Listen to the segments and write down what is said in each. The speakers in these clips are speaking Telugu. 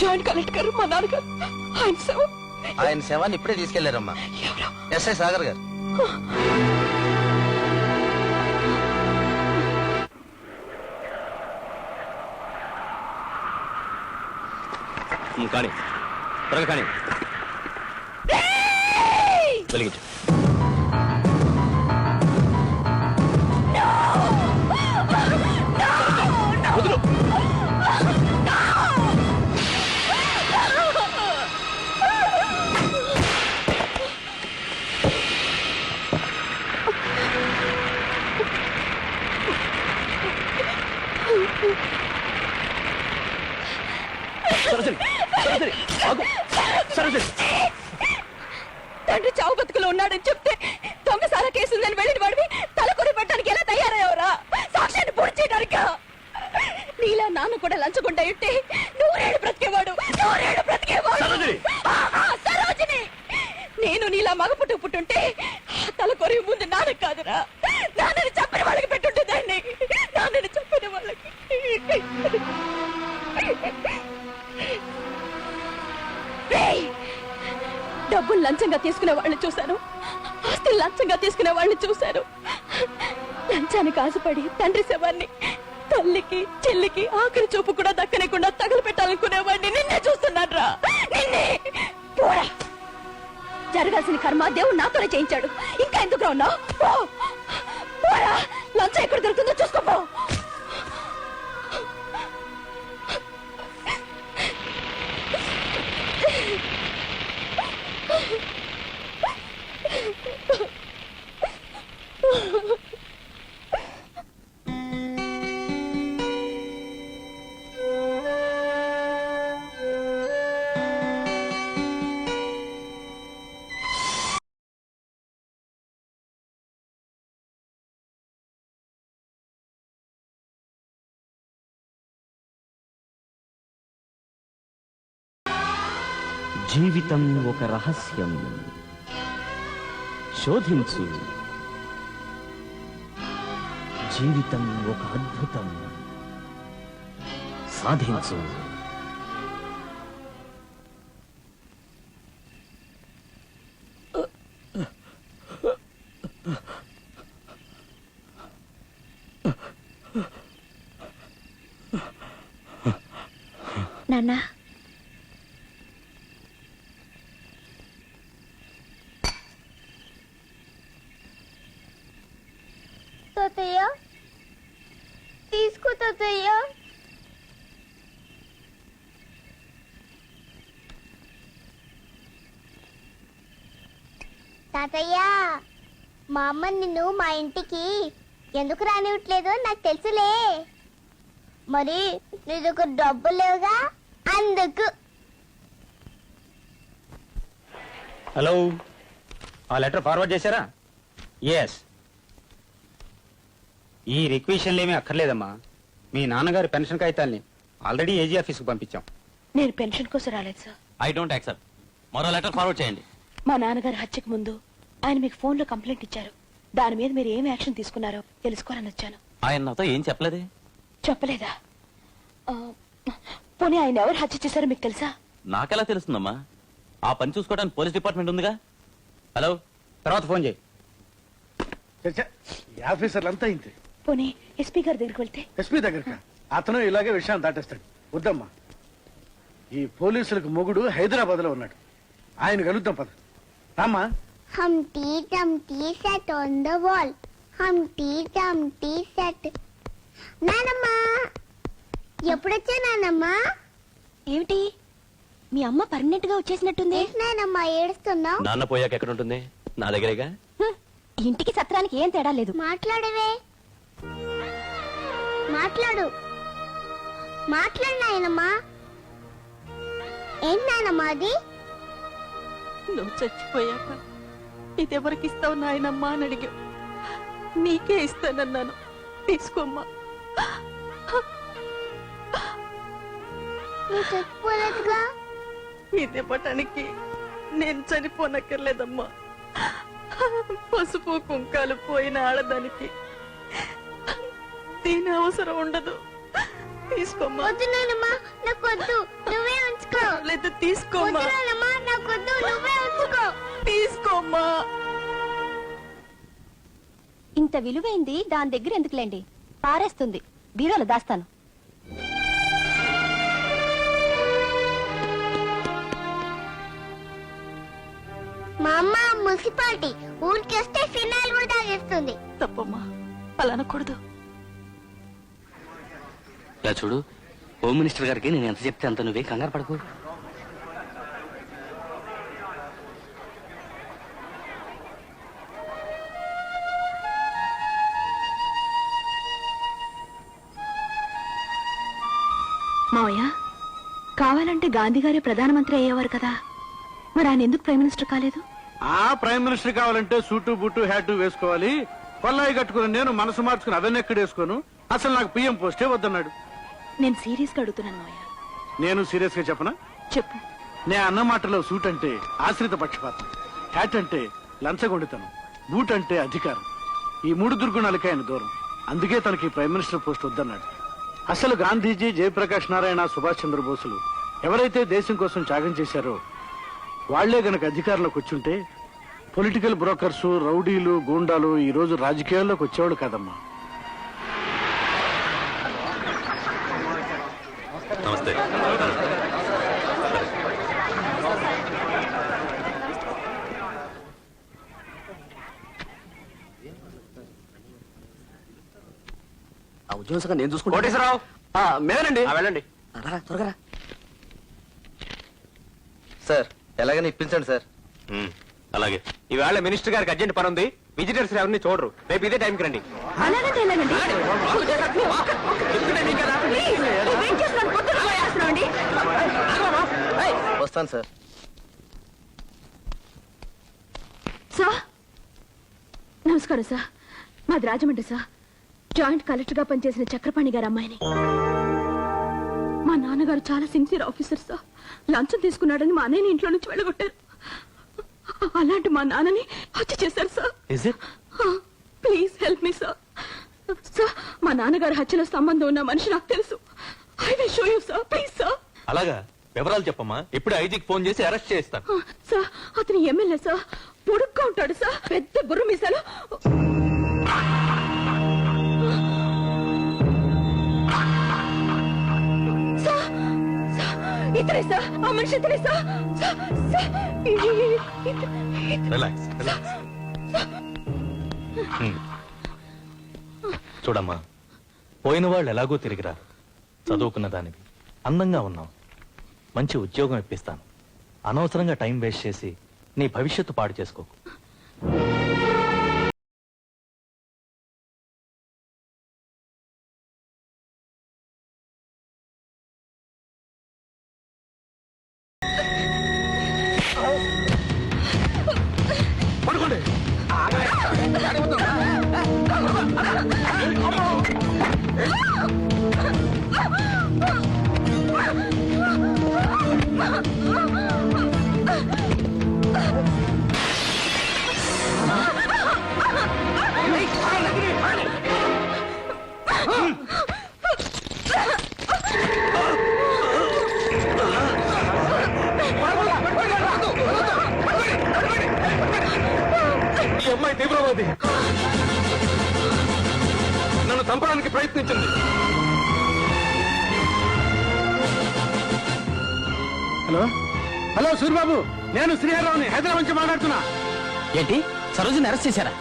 జాయింట్ కలెక్టర్ గారు మా నాన్నగారు ఆయన శవాన్ని ఇప్పుడే తీసుకెళ్ళారమ్మా. ఎస్ఐ సాగర్ గారు. కానీ త్వరగా కానీ. వెలిగించు. తండ్రి చావు బతుకులో ఉన్నాడని చెప్తే దొంగసాల కేసు ఉందని వెళ్ళిన వాడివి తల కొరి పెట్టడానికి ఎలా తయారయ్యవరా? సాక్ష్యాన్ని పూర్తి చేయడానిక? నీలా నాన్న కూడా లంచకుండా ఉంటే నూరేళ్ళు బ్రతికేవాడు నూరేళ్ళు బ్రతికేవాడు. సరోజిని. నేను నీలా మగ పుట్టు పుట్టుంటే తల కొరి ముందు నాన్న కాదురా. లంచంగా తీసుకునే వాళ్ళని చూశాను. ఆస్తి లంచంగా తీసుకునే వాళ్ళని చూశాను. లంచానికి ఆశపడి తండ్రి శవాన్ని తల్లికి చెల్లికి ఆఖరి చూపు కూడా దక్కనకుండా తగలపెట్టాలనుకునేవాడిని నిన్నే చూస్తున్నాను రా నిన్నే. పోరా. జరగాల్సిన కర్మ దేవుడు నాతోనే చేయించాడు. ఇంకా ఎందుకు ఉన్నావు? పో. పోరా. లంచం ఎక్కడ దొరుకుతుందో చూసుకోపో. జీవితం ఒక రహస్యం. శోధించు. జీవితం ఒక అద్భుతం. సాధించు. నాన్న తాతయ్య తీసుకో తాతయ్య తాతయ్య మా అమ్మ నిన్ను మా ఇంటికి ఎందుకు రానివ్వట్లేదో? నాకు తెలుసులే. మరి నీ దగ్గర డబ్బులు లేవుగా? అందుకు. హలో ఆ లెటర్ ఫార్వర్డ్ చేశారా? ఎస్ ఈ రిక్వెషన్లు ఏమీ అక్కర్లేదమ్మా. మీ నాన్నగారి పెన్షన్ కాగితాల్ని ఆల్రెడీ ఏజీ ఆఫీస్కి పంపించాం. నేను పెన్షన్ కోసం రాలేదు సార్. I don't accept. మరో లెటర్ ఫార్వర్డ్ చేయండి. మా నాన్నగారు హత్యకు ముందు ఆయన మీకు ఫోన్లో కంప్లైంట్ ఇచ్చారు. దాని మీద మీరు ఏం యాక్షన్ తీసుకున్నారో తెలుసుకోవాలని వచ్చాను. ఆయన నాతో ఏం చెప్పలేదే? చెప్పలేదా? పోనీ ఆయన ఎవరు హత్య చేశారో మీకు తెలుసా? నాకెలా తెలుస్తుందమ్మా? ఆ పని చూసుకోవడానికి పోలీస్ డిపార్ట్మెంట్ ఉందిగా? హలో? తర్వాత ఫోన్ చేయి. చచ్చా, ఈ ఆఫీసర్లు అంతా ఇంతే. పోనీ ఎస్పీ గారి దగ్గరికి వెళ్తే? ఎస్పీ దగ్గరకా? అతను ఇలాగే విషయాన్ని దాటేస్తాడు. వద్దమ్మా. ఈ పోలీసులకు మొగుడు హైదరాబాద్లో ఉన్నాడు. ఆయన కలుద్దాం పద. రామ్మా. Humpty Dumpty sat on the wall Humpty Dumpty sat. నానమ్మా ఎప్పుడొచ్చా నానమ్మా? ఏమిటి? మీ అమ్మ పర్మనెంట్గా వచ్చేసినట్టుంది. నానమ్మా ఏడుస్తున్నావు? నాన్న పోయాక ఎక్కడ ఉంటుంది నా దగ్గరేగా? ఇంటికి సత్రానికి ఏం తేడా లేదు. మాట్లాడవే. మాట్లాడు. మాట్లాడు నాయనమ్మా. ఏం నానమ్మా అది? నువ్వు చచ్చిపోయాక ఇదెవరికి ఇస్తావు నాయనమ్మా అని అడిగావు. నీకే ఇస్తానన్నాను. తీసుకోమ్మా. చచ్చిపోలేదుగా? ఇదివ్వటానికి నేను చనిపోనక్కర్లేదమ్మా. పసుపు కుంకాలు పోయిన ఆడదానికి దీని అవసరం ఉండదు. తీసుకోమ్మా. వద్దు నానమ్మా నాకు వద్దు. నువ్వే ఉంచుకో. లేదు తీసుకోమ్మా. నువ్వే ఉంచుకో తీసుకోమ్మా. ఇంత విలువైంది దాని దగ్గర ఎందుకులేండి? పారేస్తుంది. బీరోలో దాస్తాను. మా అమ్మ మున్సిపాలిటీ ఊరికి వస్తే ఫినాయిల్ కూడా తాగేస్తుంది తప్పమ్మా. అలా అనకూడదు. ఇలా చూడు హోమ్ మినిస్టర్ గారికి నేను ఎంత చెప్తే అంత నువ్వే కంగారు పడకు. గాంధీ గారే ప్రధానమంత్రి అయ్యేవారు కదా. మరి ఆయన ఎందుకు ప్రైమ్ మినిస్టర్ కాలేదు? ఆ ప్రైమ్ మినిస్టర్ కావాలంటే సూటు బుట్టు హ్యాటు వేసుకోవాలి. పల్లాయి కట్టుకుని నేను మనసు మార్చుకుని అవన్నీ ఎక్కడ వేసుకోను? అసలు నాకు పిఎం పోస్టే వద్దన్నాడు. నేను సీరియస్గా అడుగుతున్నాను మావయ్య. నేను సీరియస్గా చెప్పనా? చెప్పు. నే అన్న మాటలో సూట్ అంటే ఆశ్రిత పక్షపాతం. హ్యాట్ అంటే లంచగొండితనం. బూట్ అంటే అధికారం. ఈ మూడు దుర్గుణాలకే ఆయన దూరం. అందుకే తనకి ప్రైమ్ మినిస్టర్ పోస్ట్ వద్దన్నాడు. అసలు గాంధీజీ జయప్రకాష్ నారాయణ సుభాష్ చంద్రబోసులు ఎవరైతే దేశం కోసం త్యాగం చేశారో వాళ్ళే గనక అధికారంలోకి వచ్చుంటే పొలిటికల్ బ్రోకర్స్ రౌడీలు గూండాలు ఈ రోజు రాజకీయాల్లోకి వచ్చేవాళ్ళు కాదమ్మా. నమస్తే. ఆ ఉద్యోగం సగం నేను చూసుకుంటా. కోటేశ్వరరావు! మేనండి వెళ్ళండి. రా త్వరగా రా. సార్ ఎలాగైనా ఇప్పించండి సార్. అలాగే. ఈవేళ మినిస్టర్ గారికి అర్జెంట్ పని ఉంది. విజిటర్స్ ఎవరిని చూడరు. రేపు ఇదే టైంకి రండి. అలాగంటే ఎలాగండి. వస్తాను సార్. సార్? నమస్కారం సార్. మాది రాజమండ్రి సార్. జాయింట్ కలెక్టర్గా పనిచేసిన చక్రపాణి గారు అమ్మాయిని. నాన్నగారు చాలా సిన్సియర్ ఆఫీసర్ సార్ లంచం తీసుకున్నాడని మా అన్నయ్యని ఇంట్లో నుంచి వెళ్ళగొట్టారు. అలాంటి మా నాన్నని హత్య చేశారు sir please help me sir sir మా నాన్నగారు హత్యలో సంబంధం ఉన్న మనిషి నాకు తెలుసు. I will show you sir please sir అలాగా? వివరాలు చెప్పమ్మా. ఇప్పుడు ఐజీకి ఫోన్ చేసి అరెస్ట్ చేస్తాను సార్ అతను ఎమ్మెల్యే సార్ పొడుగ్గా ఉంటాడు సార్ పెద్ద బుర్ర మీసాలు. ఆ మనిషి రిలాక్స్ చూడమ్మా పోయిన వాళ్ళు ఎలాగో తిరిగిరా చదువుకున్న దానివి. అందంగా ఉన్నావు. మంచి ఉద్యోగం ఇప్పిస్తాను. అనవసరంగా టైం వేస్ట్ చేసి నీ భవిష్యత్తు పాడు చేసుకోకు. ఈ అమ్మాయి తీవ్రవాది. నన్ను చంపడానికి ప్రయత్నించింది. హలో? హలో సూరిబాబు నేను శ్రీహర్రావుని హైదరాబాద్ నుంచి మాట్లాడుతున్నా. ఏంటి? సరోజిని అరెస్ట్ చేశారా?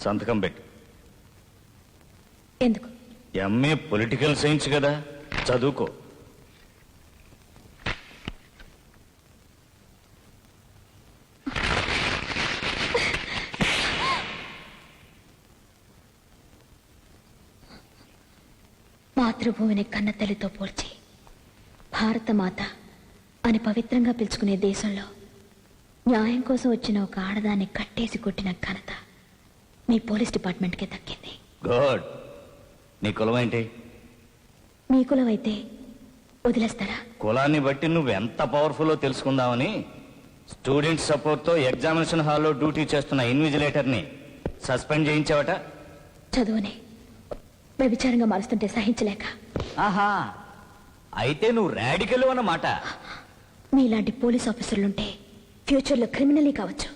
సంతకం పెట్టు. ఎందుకు? ఎంఏ పొలిటికల్ సైన్స్ కదా. చదువుకో. మాతృభూమిని కన్న తల్లితో పోల్చి. భారతమాత అని పవిత్రంగా పిలుచుకునే దేశంలో న్యాయం కోసం వచ్చిన ఒక ఆడదాన్ని కట్టేసి కొట్టిన ఘనత మీ పోలీస్ డిపార్ట్మెంట్కే దక్కింది. గుడ్. నీ కులం ఏంటి? మీ కులం అయితే వదిలేస్తారా? కులాన్ని బట్టి నువ్వు ఎంత పవర్ఫుల్లో తెలుసుకుందామని స్టూడెంట్ సపోర్ట్తో ఎగ్జామినేషన్ హాల్లో డ్యూటీ చేస్తున్న ఇన్విజిలేటర్ని సస్పెండ్ చేయించావట? చదువుని వ్యభిచారంగా మారుస్తుంటే సహించలేక. ఆహా అయితే నువ్వు రాడికల్ అన్నమాట. మీలాంటి పోలీస్ ఆఫీసర్లుంటే ఫ్యూచర్లో క్రిమినలీ కావచ్చు.